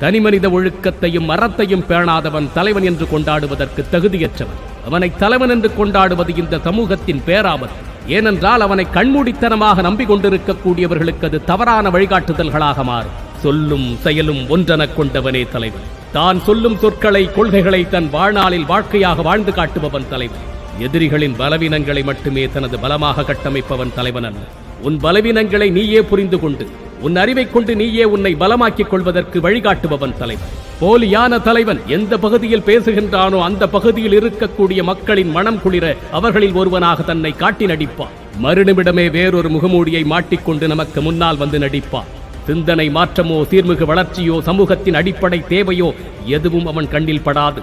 தனிமனித ஒழுக்கத்தையும் அறத்தையும் பேணாதவன் தலைவன் என்று கொண்டாடுவதற்கு தகுதியற்றவன். அவனை தலைவன் என்று கொண்டாடுவது இந்த சமூகத்தின் பேராபத்து. ஏனென்றால் அவனை கண்மூடித்தனமாக நம்பிக்கொண்டிருக்கக்கூடியவர்களுக்கு அது தவறான வழிகாட்டுதல்களாக மாறும். சொல்லும் செயலும் ஒன்றெனக் கொண்டவனே தலைவன். தான் சொல்லும் சொற்களை கொள்கைகளை தன் வாழ்நாளில் வாழ்க்கையாக வாழ்ந்து காட்டுபவன் தலைவன். எதிரிகளின் பலவீனங்களை மட்டுமே தனது பலமாக கட்டமைப்பவன் தலைவன் அல்ல. உன் பலவீனங்களை நீயே புரிந்து கொண்டு உன் அறிவை கொண்டு நீயே உன்னை பலமாக்கிக் கொள்வதற்கு வழிகாட்டுபவன் தலைவன். போலியான தலைவன் எந்த பகுதியில் பேசுகின்றானோ அந்த பகுதியில் இருக்கக்கூடிய மக்களின் மனம் குளிர அவர்களில் ஒருவனாக தன்னை காட்டி நடிப்பான். மறுநிமிடமே வேறொரு முகமூடியை மாட்டிக்கொண்டு நமக்கு முன்னால் வந்து நடிப்பான். சிந்தனை மாற்றமோ சீர்மிகு வளர்ச்சியோ சமூகத்தின் அடிப்படை தேவையோ எதுவும் அவன் கண்ணில் படாது.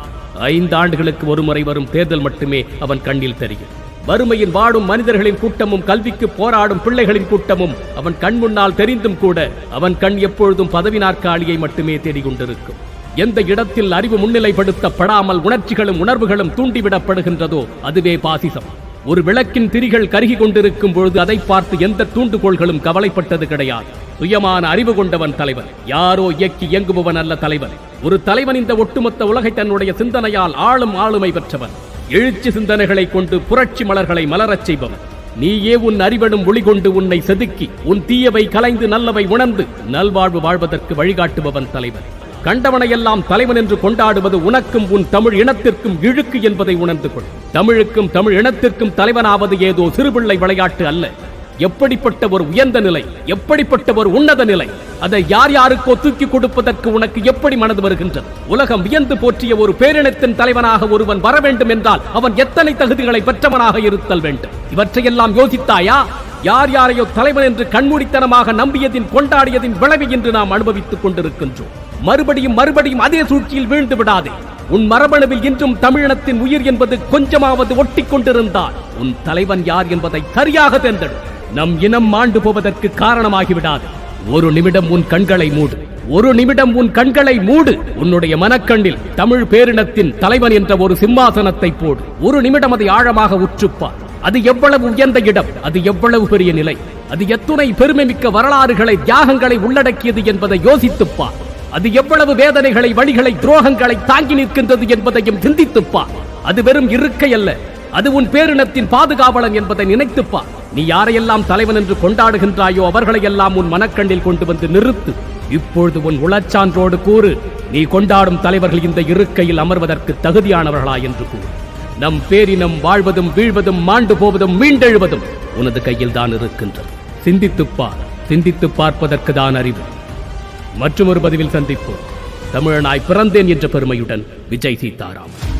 ஐந்து ஆண்டுகளுக்கு ஒருமுறை வரும் தேர்தல் மட்டுமே அவன் கண்ணில் தெரியும். வறுமையில் வாடும் மனிதர்களின் கூட்டமும் கல்விக்கு போராடும் பிள்ளைகளின் கூட்டமும் அவன் கண் முன்னால் தெரிந்தும் கூட அவன் கண் எப்பொழுதும் பதவி நாற்காலியை மட்டுமே தேடிக்கொண்டிருக்கும். எந்த இடத்தில் அறிவு முன்னிலைப்படுத்தப்படாமல் உணர்ச்சிகளும் உணர்வுகளும் தூண்டிவிடப்படுகின்றதோ அதுவே பாசிசம். ஒரு விளக்கின் திரிகள் கருகி கொண்டிருக்கும் பொழுது அதை பார்த்து எந்த தூண்டுகோள்களும் கவலைப்பட்டது கிடையாது. சுயமான அறிவு கொண்டவன் தலைவன். யாரோ இயக்கி இயங்குபவன் அல்ல தலைவன். ஒரு தலைவன் இந்த ஒட்டுமொத்த உலகை தன்னுடைய சிந்தனையால் ஆளும் ஆளுமை பெற்றவன். எழுச்சி சிந்தனைகளை கொண்டு புரட்சி மலர்களை மலரச் செய்பவன் நீயே உன் அறிவனும் ஒளி கொண்டு உன்னை செதுக்கி உன் தீயவை கலைந்து நல்லவை உணர்ந்து நல்வாழ்வு வாழ்வதற்கு வழிகாட்டுபவன் தலைவன். கண்டவனையெல்லாம் தலைவன் என்று கொண்டாடுவது உனக்கும் உன் தமிழ் இனத்திற்கும் இழுக்கு என்பதை உணர்ந்து கொள். தமிழுக்கும் தமிழ் இனத்திற்கும் தலைவனாவது ஏதோ சிறுபிள்ளை விளையாட்டு அல்ல. எப்படிப்பட்ட ஒரு உயர்ந்த நிலை எப்படிப்பட்ட ஒரு உன்னத நிலை அதை யார் யாருக்கோ தூக்கி கொடுப்பதற்கு உனக்கு எப்படி மனது வருகின்றது? உலகம் வியந்து போற்றிய ஒரு பேரினத்தின் தலைவனாக ஒருவன் வர வேண்டும் என்றால் அவன் எத்தனை தகுதிகளை பெற்றவனாக இருத்தல் வேண்டும்? இவற்றையெல்லாம் யோசித்தாயா? யார் யாரையோ தலைவன் என்று கண்மூடித்தனமாக நம்பியதின் கொண்டாடியதின் விளைவு என்று நாம் அனுபவித்துக் கொண்டிருக்கின்றோம். மறுபடியும் மறுபடியும் அதே சூழ்ச்சியில் வீழ்ந்து விடாதே. உன் மரபணுவில் இன்றும் தமிழினத்தின் உயிர் என்பது கொஞ்சமாவது ஒட்டிக் கொண்டிருந்தால் உன் தலைவன் யார் என்பதை சரியாக தேர்ந்தெடு. நம் இனம் மாண்டு போவதற்கு காரணமாகிவிடாது. ஒரு நிமிடம் உன் கண்களை மூடு. ஒரு நிமிடம் உன் கண்களை மூடு. உன்னுடைய மனக்கண்ணில் தமிழ் பேரினத்தின் தலைவன் என்ற ஒரு சிம்மாசனத்தை போடு. ஒரு நிமிடம் அதை ஆழமாக உற்றுப்பார். அது எவ்வளவு உயர்ந்த இடம் அது எவ்வளவு பெரிய நிலை. அது எத்துணை பெருமைமிக்க வரலாறுகளை தியாகங்களை உள்ளடக்கியது என்பதை யோசித்துப்பார். அது எவ்வளவு வேதனைகளை வழிகளை துரோகங்களை தாங்கி நிற்கின்றது என்பதையும் சிந்தித்துப்பார். அது வெறும் இருக்கை அல்ல. அது உன் பேரினத்தின் பாதுகாவலன் என்பதை நினைத்துப்பா நீ யாரையெல்லாம் தலைவன் என்று கொண்டாடுகின்றாயோ அவர்களையெல்லாம் உன் மனக்கண்ணில் கொண்டு வந்து நிறுத்து. இப்பொழுது உன் உளச்சான்றோடு கூறு நீ கொண்டாடும் தலைவர்கள் இந்த இருக்கையில் அமர்வதற்கு தகுதியானவர்களா என்று கூறு. நம் பேரினம் வாழ்வதும் வீழ்வதும் மாண்டு போவதும் மீண்டெழுவதும் உனது கையில் தான் இருக்கின்றது. சிந்தித்துப் பார் சிந்தித்துப் பார்ப்பதற்கு தான் அறிவு. மற்றும் ஒரு பதிவில் சந்திப்போம். தமிழனாய் பிறந்தேன் என்ற பெருமையுடன் விஜய் சீதாராம்